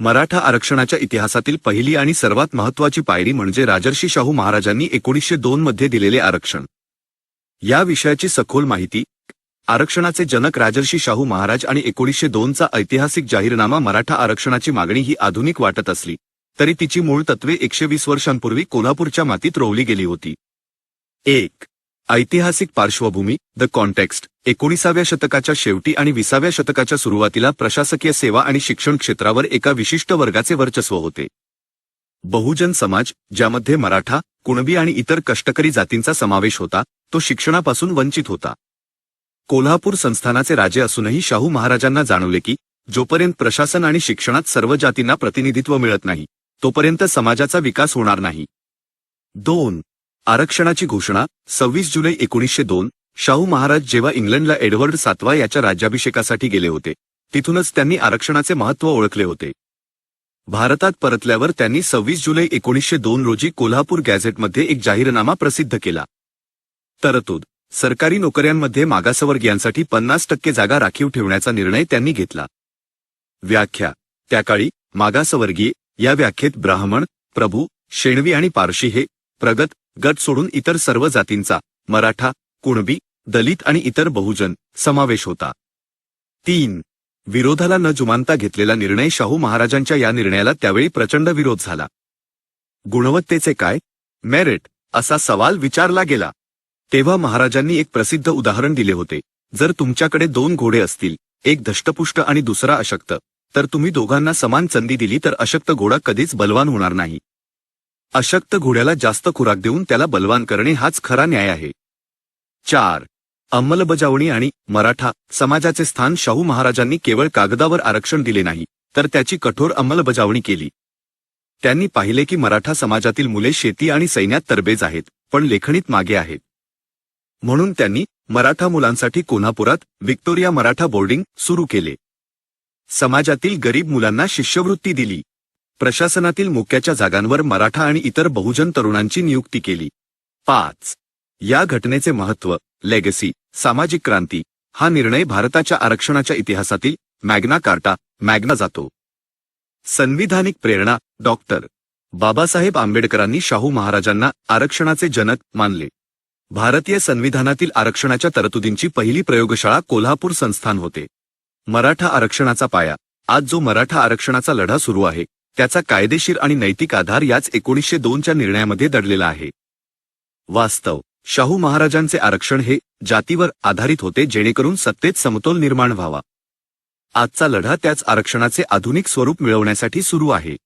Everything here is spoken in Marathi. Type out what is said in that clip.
मराठा आरक्षणाच्या इतिहासातील पहिली आणि सर्वात महत्वाची पायरी म्हणजे राजर्षी शाहू महाराजांनी एकोणीसशे दोन मध्ये दिलेले आरक्षण. या विषयाची सखोल माहिती आरक्षणाचे जनक राजर्षी शाहू महाराज आणि एकोणीसशे दोनचा ऐतिहासिक जाहीरनामा मराठा आरक्षणाची मागणी ही आधुनिक वाटत असली तरी तिची मूळ तत्वे एकशे वीस वर्षांपूर्वी कोल्हापूरच्या मातीत रोवली गेली होती. एक ऐतिहासिक पार्श्वभूमी द कॉन्टेक्स्ट एकोणीसाव्या शतकाच्या शेवटी आणि विसाव्या शतकाच्या सुरुवातीला प्रशासकीय सेवा आणि शिक्षण क्षेत्रावर एका विशिष्ट वर्गाचे वर्चस्व होते. बहुजन समाज ज्यामध्ये मराठा कुणबी आणि इतर कष्टकरी जातींचा समावेश होता तो शिक्षणापासून वंचित होता. कोल्हापूर संस्थानाचे राजे असूनही शाहू महाराजांना जाणवले की जोपर्यंत प्रशासन आणि शिक्षणात सर्व जातींना प्रतिनिधित्व मिळत नाही तोपर्यंत समाजाचा विकास होणार नाही. दोन आरक्षणाची घोषणा सव्वीस जुलै एकोणीसशे दोन. शाहू महाराज जेव्हा इंग्लंडला एडवर्ड सातवा याच्या राज्याभिषेकासाठी गेले होते तिथूनच त्यांनी आरक्षणाचे महत्त्व ओळखले होते. भारतात परतल्यावर त्यांनी सव्वीस जुलै एकोणीसशे दोन रोजी कोल्हापूर गॅझेटमध्ये एक जाहीरनामा प्रसिद्ध केला. तरतूद सरकारी नोकऱ्यांमध्ये मागासवर्गीयांसाठी पन्नास टक्के जागा राखीव ठेवण्याचा निर्णय त्यांनी घेतला. व्याख्या त्याकाळी मागासवर्गीय या व्याख्येत ब्राह्मण प्रभू शेणवी आणि पारशी हे प्रगत गट सोडून इतर सर्व जातींचा मराठा कुणबी दलित आणि इतर बहुजन समावेश होता. तीन. विरोधाला न जुमानता घेतलेला निर्णय शाहू महाराजांच्या या निर्णयाला त्यावेळी प्रचंड विरोध झाला. गुणवत्तेचे काय? मेरिट असा सवाल विचारला गेला. तेव्हा महाराजांनी एक प्रसिद्ध उदाहरण दिले होते. जर तुमच्याकडे दोन घोडे असतील एक धष्टपुष्ट आणि दुसरा अशक्त तर तुम्ही दोघांना समान संधी दिली तर अशक्त घोडा कधीच बलवान होणार नाही. अशक्त घोड्याला जास्त खुराक देऊन त्याला बलवान करणे हाच खरा न्याय आहे. चार. अंमलबजावणी आणि मराठा समाजाचे स्थान शाहू महाराजांनी केवळ कागदावर आरक्षण दिले नाही तर त्याची कठोर अंमलबजावणी केली. त्यांनी पाहिले की मराठा समाजातील मुले शेती आणि सैन्यात तरबेज आहेत पण लेखणीत मागे आहेत. म्हणून त्यांनी मराठा मुलांसाठी कोल्हापुरात विक्टोरिया मराठा बोर्डिंग सुरू केले. समाजातील गरीब मुलांना शिष्यवृत्ती दिली. प्रशासनातील मोक्याच्या जागांवर मराठा आणि इतर बहुजन तरुणांची नियुक्ती केली. पाच. या घटनेचे महत्त्व लेगसी सामाजिक क्रांती हा निर्णय भारताच्या आरक्षणाच्या इतिहासातील मॅग्ना कार्टा मॅग्ना जातो. संविधानिक प्रेरणा डॉक्टर बाबासाहेब आंबेडकरांनी शाहू महाराजांना आरक्षणाचे जनक मानले. भारतीय संविधानातील आरक्षणाच्या तरतुदींची पहिली प्रयोगशाळा कोल्हापूर संस्थान होते. मराठा आरक्षणाचा पाया आज जो मराठा आरक्षणाचा लढा सुरू आहे त्याचा कायदेशीर आणि नैतिक आधार याच एकोणीसशे दोनच्या निर्णयामध्ये दडलेला आहे. वास्तव. शाहू महाराजांचे आरक्षण हे जातीवर आधारित होते जेणेकरून सत्तेत समतोल निर्माण व्हावा. आजचा लढा त्याच आरक्षणाचे आधुनिक स्वरूप मिळवण्यासाठी सुरू आहे.